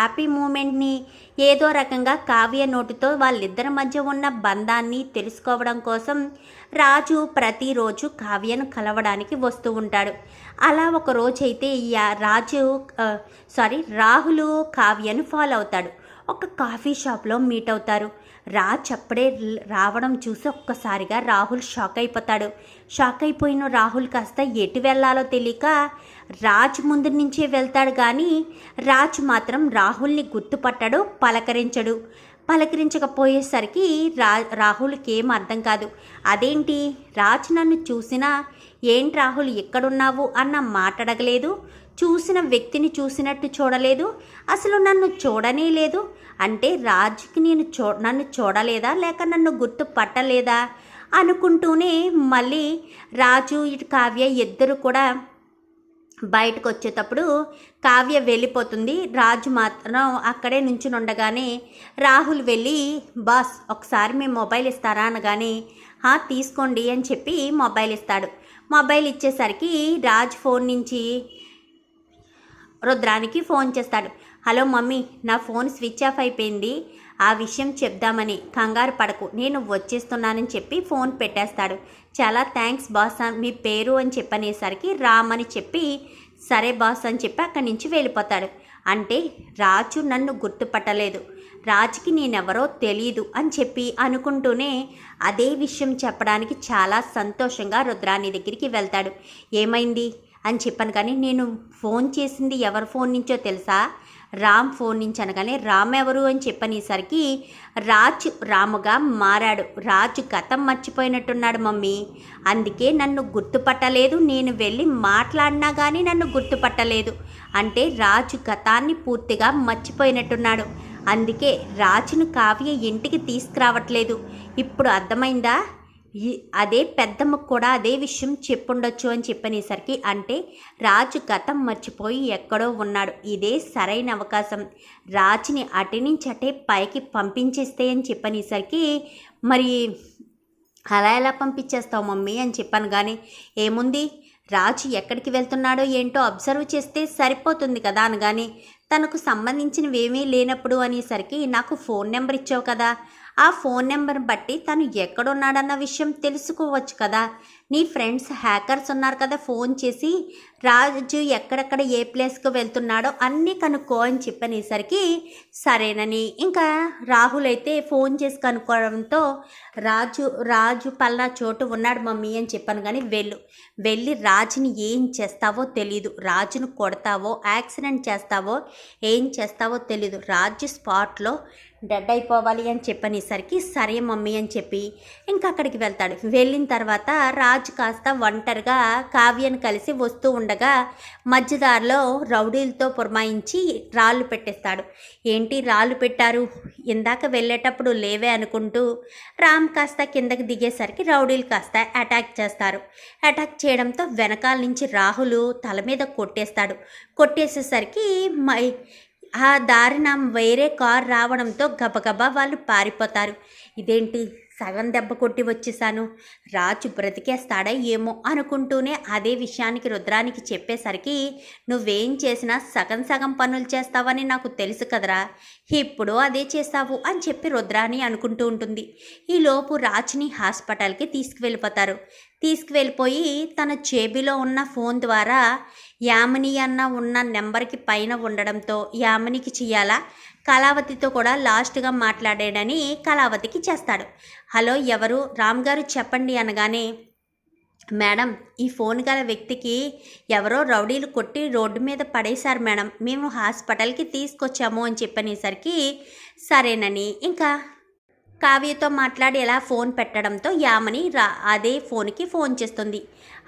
Happy మూమెంట్ని ఏదో రకంగా కావ్య నోటితో వాళ్ళిద్దరి మధ్య ఉన్న బంధాన్ని తెలుసుకోవడం కోసం రాజు ప్రతిరోజు కావ్యను కలవడానికి వస్తూ ఉంటాడు. అలా ఒక రోజైతే రాజు సారీ రాహులు కావ్యను ఫాలో అవుతాడు. ఒక కాఫీ షాప్లో మీట్ అవుతారు. రాజ్ అప్పుడే రావడం చూసి ఒక్కసారిగా రాహుల్ షాక్ అయిపోతాడు. షాక్ అయిపోయిన రాహుల్ కాస్త ఎటు వెళ్ళాలో తెలియక రాజ్ ముందు నుంచే వెళ్తాడు కానీ రాజ్ మాత్రం రాహుల్ని గుర్తుపట్టడు పలకరించడు. పలకరించకపోయేసరికి రా రాహుల్కి ఏం అర్థం కాదు. అదేంటి? రాజ్ నన్ను చూసినా ఏంటి రాహుల్ ఎక్కడున్నావు? అన్న మాట్లాడగలేదు చూసిన వ్యక్తిని చూసినట్టు చూడలేదు. అసలు నన్ను చూడనే లేదు అంటే రాజుకి నేను చూ నన్ను చూడలేదా? లేక నన్ను గుర్తుపట్టలేదా? అనుకుంటూనే మళ్ళీ రాజు ఇటు కావ్య ఇద్దరు కూడా బయటకు వచ్చేటప్పుడు కావ్య వెళ్ళిపోతుంది. రాజు మాత్రం అక్కడే నుంచి ఉండగానే రాహుల్ వెళ్ళి బాస్ ఒకసారి మీ మొబైల్ ఇస్తారా? అనగానే "హా, తీసుకోండి అని చెప్పి మొబైల్ ఇస్తాడు. మొబైల్ ఇచ్చేసరికి రాజ్ ఫోన్ నుంచి రుద్రానికి ఫోన్ చేస్తాడు. హలో మమ్మీ నా ఫోన్ స్విచ్ ఆఫ్ అయిపోయింది. ఆ విషయం చెప్దామని కంగారు పడకు. నేను వచ్చేస్తున్నానని చెప్పి ఫోన్ పెట్టేస్తాడు. చాలా థ్యాంక్స్ బాస్ మీ పేరు అని చెప్పనేసరికి రామ్ అని చెప్పి సరే బాస్ అని చెప్పి అక్కడి నుంచి వెళ్ళిపోతాడు. అంటే రాజు నన్ను గుర్తుపట్టలేదు. రాజుకి నేనెవరో తెలియదు అని చెప్పి అనుకుంటూనే అదే విషయం చెప్పడానికి చాలా సంతోషంగా రుద్రాని దగ్గరికి వెళ్తాడు. ఏమైంది? అని చెప్పాను. కానీ నేను ఫోన్ చేసింది ఎవరి ఫోన్ నుంచో తెలుసా? రామ్ ఫోన్ నుంచి అనగానే రామ్ ఎవరు అని చెప్పనేసరికి రాజు రాముగా మారాడు. రాజు గతం మర్చిపోయినట్టున్నాడు మమ్మీ. అందుకే నన్ను గుర్తుపట్టలేదు. నేను వెళ్ళి మాట్లాడినా కానీ నన్ను గుర్తుపట్టలేదు. అంటే రాజు గతాన్ని పూర్తిగా మర్చిపోయినట్టున్నాడు. అందుకే రాజును కావ్య ఇంటికి తీసుకురావట్లేదు. ఇప్పుడు అర్థమైందా? అదే పెద్దమ్మకు కూడా అదే విషయం చెప్పుండొచ్చు అని చెప్పనేసరికి అంటే రాజు గతం మర్చిపోయి ఎక్కడో ఉన్నాడు. ఇదే సరైన అవకాశం. రాజుని అటు నుంచి అటే పైకి పంపించేస్తే అని చెప్పనేసరికి మరి అలా ఎలా పంపించేస్తావు మమ్మీ అని చెప్పాను కానీ ఏముంది? రాజు ఎక్కడికి వెళ్తున్నాడో ఏంటో అబ్జర్వ్ చేస్తే సరిపోతుంది కదా అనగానే తనకు సంబంధించినవి ఏమీ లేనప్పుడు అనేసరికి నాకు ఫోన్ నెంబర్ ఇచ్చావు కదా ఆ ఫోన్ నెంబర్ బట్టి తను ఎక్కడున్నాడన్న విషయం తెలుసుకోవచ్చు కదా. నీ ఫ్రెండ్స్ హ్యాకర్స్ ఉన్నారు కదా ఫోన్ చేసి రాజు ఎక్కడెక్కడ ఏ ప్లేస్కి వెళ్తున్నాడో అన్నీ కనుక్కో అని చెప్పనేసరికి సరేనని ఇంకా రాహుల్ అయితే ఫోన్ చేసి కనుక్కోవడంతో రాజు రాజు పల్లా చోటు ఉన్నాడు మమ్మీ అని చెప్పాను కానీ వెళ్ళు. వెళ్ళి రాజుని ఏం చేస్తావో తెలీదు. రాజును కొడతావో యాక్సిడెంట్ చేస్తావో ఏం చేస్తావో తెలీదు. రాజు స్పాట్లో డెడ్ అయిపోవాలి అని చెప్పనేసరికి సరే మమ్మీ అని చెప్పి ఇంకా అక్కడికి వెళ్తాడు. వెళ్ళిన తర్వాత రాజు కాస్త ఒంటరిగా కావ్యను కలిసి వస్తూ ఉండగా మధ్యదారిలో రౌడీలతో పురమాయించి రాళ్ళు పెట్టేస్తాడు. ఏంటి రాళ్ళు పెట్టారు? ఇందాక వెళ్ళేటప్పుడు లేవే అనుకుంటూ రామ్ కాస్త కిందకి దిగేసరికి రౌడీలు కాస్త అటాక్ చేస్తారు. అటాక్ చేయడంతో వెనకాల నుంచి రాహులు తల మీద కొట్టేస్తాడు. కొట్టేసేసరికి మై ఆ దారిన వేరే కార్ రావడంతో గబగబా వాళ్ళు పారిపోతారు. ఇదేంటి? సగం దెబ్బ కొట్టి వచ్చేసాను రాజు బ్రతికేస్తాడా ఏమో అనుకుంటూనే అదే విషయానికి రుద్రానికి చెప్పేసరికి నువ్వేం చేసినా సగం సగం పనులు చేస్తావని నాకు తెలుసు కదరా. ఇప్పుడు అదే చేస్తావు అని చెప్పి రుద్రాని అనుకుంటూ ఉంటుంది. ఈలోపు రాజుని హాస్పిటల్కి తీసుకువెళ్ళిపోతారు. తీసుకువెళ్ళిపోయి తన చేబిలో ఉన్న ఫోన్ ద్వారా యామిని అన్న ఉన్న నెంబర్కి పైన ఉండడంతో యామినికి చెయ్యాలా కళావతితో కూడా లాస్ట్గా మాట్లాడాడని కళావతికి చేస్తాడు. హలో ఎవరు? రామ్ గారు చెప్పండి అనగానే మేడం ఈ ఫోన్ గల వ్యక్తికి ఎవరో రౌడీలు కొట్టి రోడ్డు మీద పడేశారు మేడం. మేము హాస్పిటల్కి తీసుకొచ్చాము అని చెప్పనేసరికి సరేనని ఇంకా? కావ్యతో మాట్లాడి ఎలా ఫోన్ పెట్టడంతో యామని రా అదే ఫోన్కి ఫోన్ చేస్తుంది.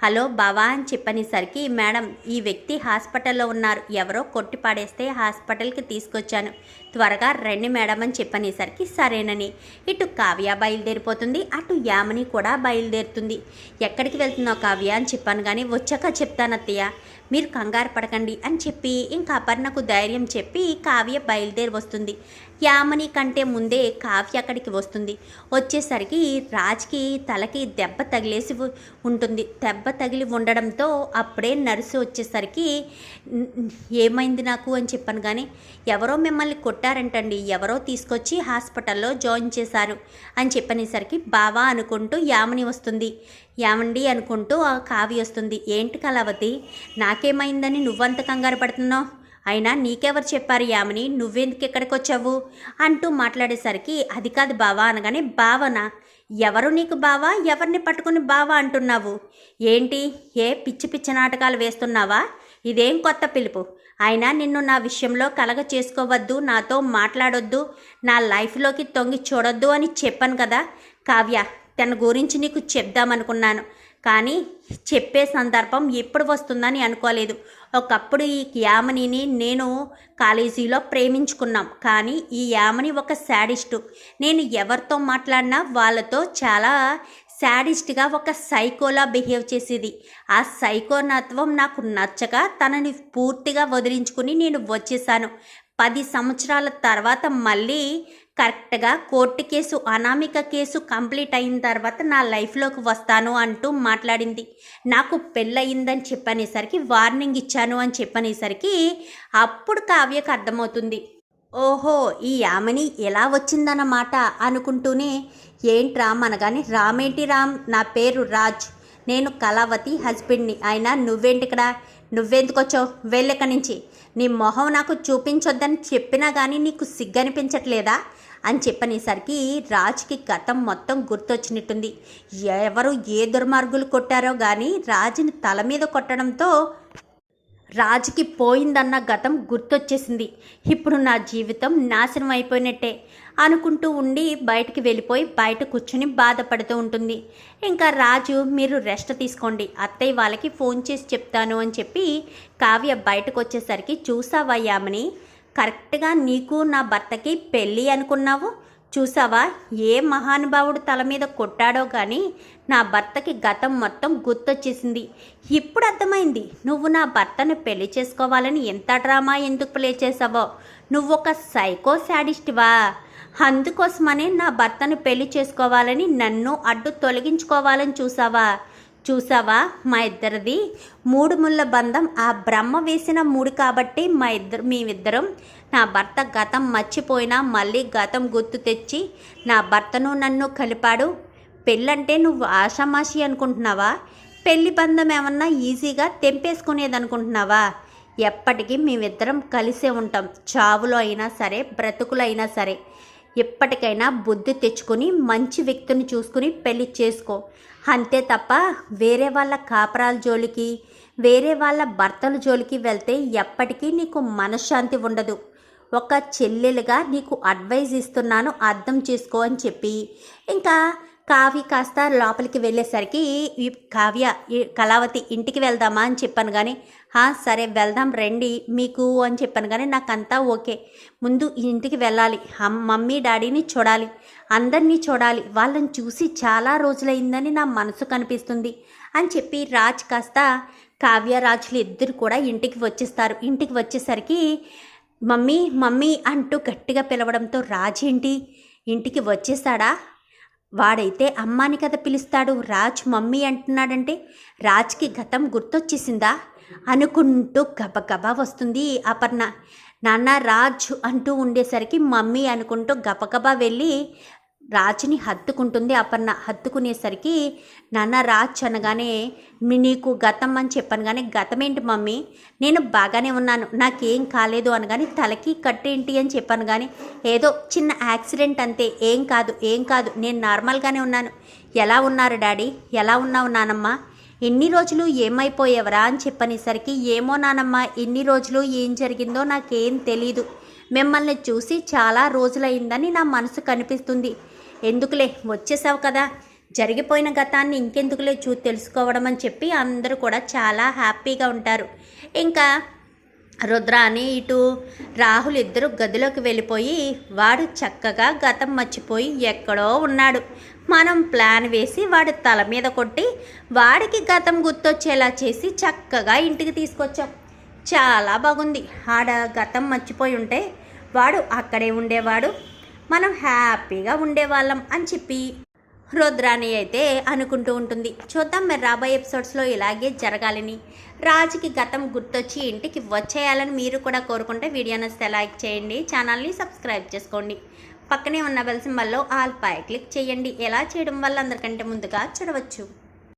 హలో బావా అని చెప్పనేసరికి మేడం ఈ వ్యక్తి హాస్పిటల్లో ఉన్నారు. ఎవరో కొట్టి పాడేస్తే హాస్పిటల్కి తీసుకొచ్చాను. త్వరగా రండి మేడం అని చెప్పనేసరికి సరేనని. ఇటు కావ్య బయలుదేరిపోతుంది. అటు యామని కూడా బయలుదేరుతుంది. ఎక్కడికి వెళ్తున్నావు కావ్య? అని చెప్పాను కానీ వచ్చాక చెప్తాను అత్తయ్య మీరు కంగారు పడకండి అని చెప్పి ఇంకా అపర్ణకు ధైర్యం చెప్పి కావ్య బయలుదేరి వస్తుంది. యామని కంటే ముందే కావ్య అక్కడికి వస్తుంది. వచ్చేసరికి రాజ్కి తలకి దెబ్బ తగిలేసి ఉంటుంది. దెబ్బ తగిలి ఉండడంతో అప్పుడే నర్సు వచ్చేసరికి ఏమైంది నాకు? అని చెప్పాను కానీ ఎవరో మిమ్మల్ని కొట్టారంటండి. ఎవరో తీసుకొచ్చి హాస్పిటల్లో జాయిన్ చేశారు. అని చెప్పనేసరికి బావా అనుకుంటూ యామని వస్తుంది. యామండి అనుకుంటూ ఆ కావి వస్తుంది. ఏంటి కళావతి? నాకేమైందని నువ్వంత కంగారు పడుతున్నావు? అయినా నీకెవరు చెప్పారు యామిని? నువ్వెందుకు ఇక్కడికి వచ్చావు అంటూ మాట్లాడేసరికి అది కాదు బావా అనగానే భావన ఎవరు నీకు బావా? ఎవరిని పట్టుకుని బావా అంటున్నావు? ఏంటి? ఏ పిచ్చి పిచ్చి నాటకాలు వేస్తున్నావా? ఇదేం కొత్త పిలుపు? అయినా నిన్ను నా విషయంలో కలగ చేసుకోవద్దు నాతో మాట్లాడొద్దు నా లైఫ్లోకి తొంగి చూడొద్దు అని చెప్పాను కదా? కావ్య తన గురించి నీకు చెప్దామనుకున్నాను. కానీ చెప్పే సందర్భం ఎప్పుడు వస్తుందని అనుకోలేదు. ఒకప్పుడు ఈ యామనిని నేను కాలేజీలో ప్రేమించుకున్నాం. కానీ ఈ యామని ఒక శాడిస్టు. నేను ఎవరితో మాట్లాడినా వాళ్ళతో చాలా శాడిస్ట్గా ఒక సైకోలా బిహేవ్ చేసేది. ఆ సైకోనత్వం నాకు నచ్చక తనని పూర్తిగా వదిలించుకుని నేను వచ్చేసాను. పది సంవత్సరాల తర్వాత మళ్ళీ కరెక్ట్గా court case Anamika case complete అయిన తర్వాత నా లైఫ్లోకి వస్తాను అంటూ మాట్లాడింది. నాకు పెళ్ళయిందని చెప్పనేసరికి వార్నింగ్ ఇచ్చాను అని చెప్పనేసరికి అప్పుడు కావ్యకు అర్థమవుతుంది. ఓహో ఈ యామిని ఎలా వచ్చిందన్నమాట అనుకుంటూనే ఏంటి రామ్ అనగానే రామేంటి రామ్? నా పేరు రాజ్. నేను కళావతి హస్బెండ్ని. అయినా నువ్వేంటి ఇక్కడ? నువ్వెందుకు వచ్చావు? వెళ్ళిక్కడి నుంచి? నీ మొహం నాకు చూపించొద్దని చెప్పినా కానీ నీకు సిగ్గనిపించట్లేదా? అని చెప్పనేసరికి రాజుకి గతం మొత్తం గుర్తొచ్చినట్టుంది. ఎవరు ఏ దుర్మార్గులు కొట్టారో కానీ రాజుని తల మీద కొట్టడంతో రాజుకి పోయిందన్న గతం గుర్తొచ్చేసింది. ఇప్పుడు నా జీవితం నాశనం అయిపోయినట్టే. అనుకుంటూ ఉండి బయటికి వెళ్ళిపోయి బయట కూర్చుని బాధపడుతూ ఉంటుంది. ఇంకా రాజు మీరు రెస్ట్ తీసుకోండి. అత్తయ్య వాళ్ళకి ఫోన్ చేసి చెప్తాను అని చెప్పి కావ్య బయటకు వచ్చేసరికి చూసావయ్యామని కరెక్ట్గా నీకు నా భర్తకి పెళ్ళి అనుకున్నావు? చూసావా? ఏ మహానుభావుడు తల మీద కొట్టాడో కానీ నా భర్తకి గతం మొత్తం గుర్తొచ్చేసింది. ఇప్పుడు అర్థమైంది. నువ్వు నా భర్తను పెళ్ళి చేసుకోవాలని ఎంత డ్రామా ఎందుకు ప్లే చేసావో. నువ్వు ఒక సైకో శాడిస్ట్వా. అందుకోసమనే నా భర్తను పెళ్ళి చేసుకోవాలని నన్ను అడ్డు తొలగించుకోవాలని చూసావా? చూసావా? మా ఇద్దరిది. మూడు ముళ్ళ బంధం. ఆ బ్రహ్మ వేసిన మూడు కాబట్టి మా ఇద్దరు మేమిద్దరం. నా భర్త గతం మర్చిపోయినా మళ్ళీ గతం గుర్తు తెచ్చి నా భర్తను నన్ను కలిపాడు. పెళ్ళంటే నువ్వు ఆషామాషి అనుకుంటున్నావా? పెళ్ళి బంధం ఏమన్నా ఈజీగా తెంపేసుకునేది అనుకుంటున్నావా ఎప్పటికీ మేమిద్దరం కలిసే ఉంటాం. చావులో అయినా సరే బ్రతుకులో అయినా సరే. ఎప్పటికైనా బుద్ధి తెచ్చుకొని మంచి వ్యక్తిని చూసుకుని పెళ్ళి చేసుకో. అంతే తప్ప వేరే వాళ్ళ కాపరాల జోలికి వేరే వాళ్ళ భర్తల జోలికి వెళ్తే ఎప్పటికీ నీకు మనశ్శాంతి ఉండదు. ఒక చెల్లెలుగా నీకు అడ్వైజ్ ఇస్తున్నాను అర్థం చేసుకో అని చెప్పి. ఇంకా కావ్య కాస్త లోపలికి వెళ్ళేసరికి ఈ కావ్య కళావతి ఇంటికి వెళ్దామా అని చెప్పాను కానీ "హా, సరే వెళ్దాం రండి మీకు అని చెప్పాను కానీ నాకంతా ఓకే. ముందు ఇంటికి వెళ్ళాలి. మమ్మీ డాడీని చూడాలి. అందరినీ చూడాలి. వాళ్ళని చూసి చాలా రోజులైందని నా మనసు కనిపిస్తుంది అని చెప్పి రాజ్ కాస్త కావ్య రాజులు ఇద్దరు కూడా ఇంటికి వచ్చేస్తారు. ఇంటికి వచ్చేసరికి మమ్మీ మమ్మీ అంటూ గట్టిగా పిలవడంతో రాజ్ ఏంటి ఇంటికి వచ్చేసాడా? వాడైతే అమ్మాని కదా పిలుస్తాడు. రాజ్ మమ్మీ అంటున్నాడంటే రాజ్కి గతం గుర్తొచ్చేసిందా? అనుకుంటూ గబగబా వస్తుంది అపర్ణ. నాన్న రాజ్ అంటూ ఉండేసరికి మమ్మీ అనుకుంటూ గబగబా వెళ్ళి రాజుని హత్తుకుంటుంది. అపర్ణ హత్తుకునేసరికి నాన్న రాజ్ అనగానే నీకు గతం అని చెప్పాను. కానీ గతం ఏంటి మమ్మీ? నేను బాగానే ఉన్నాను. నాకేం కాలేదు అనగానే తలకి కట్టేంటి అని చెప్పాను. కానీ ఏదో చిన్న యాక్సిడెంట్ అంతే. ఏం కాదు ఏం కాదు. నేను నార్మల్గానే ఉన్నాను. ఎలా ఉన్నారు డాడీ? ఎలా ఉన్నావు నానమ్మ? ఎన్ని రోజులు ఏమైపోయేవరా అని చెప్పనేసరికి ఏమో నానమ్మ ఎన్ని రోజులు ఏం జరిగిందో నాకేం తెలీదు. మిమ్మల్ని చూసి చాలా రోజులైందని నా మనసు కనిపిస్తుంది. ఎందుకులే? వచ్చేసావు కదా. జరిగిపోయిన గతాన్ని ఇంకెందుకులే చూ తెలుసుకోవడం అని చెప్పి అందరూ కూడా చాలా హ్యాపీగా ఉంటారు. ఇంకా రుద్రాని ఇటు రాహుల్ ఇద్దరు గదిలోకి వెళ్ళిపోయి వాడు చక్కగా గతం మర్చిపోయి ఎక్కడో ఉన్నాడు. మనం ప్లాన్ వేసి వాడి తల మీద కొట్టి వాడికి గతం గుర్తొచ్చేలా చేసి చక్కగా ఇంటికి తీసుకొచ్చాం. చాలా బాగుంది. ఆడ గతం మర్చిపోయి ఉంటే వాడు అక్కడే ఉండేవాడు. మనం హ్యాపీగా ఉండేవాళ్ళం అని చెప్పి రుద్రాణి అయితే అనుకుంటూ ఉంటుంది. చూద్దాం మరి రాబోయే ఎపిసోడ్స్లో ఇలాగే జరగాలని. రాజుకి గతం గుర్తొచ్చి ఇంటికి వచ్చేయాలని మీరు కూడా కోరుకుంటే వీడియో నచ్చితే లైక్ చేయండి ఛానల్ని సబ్స్క్రైబ్ చేసుకోండి. పక్కనే ఉన్న బెల్ సింబల్లో ఆల్ పై క్లిక్ చేయండి. ఎలా చేయడం వల్ల అందరికంటే ముందుగా చూడవచ్చు.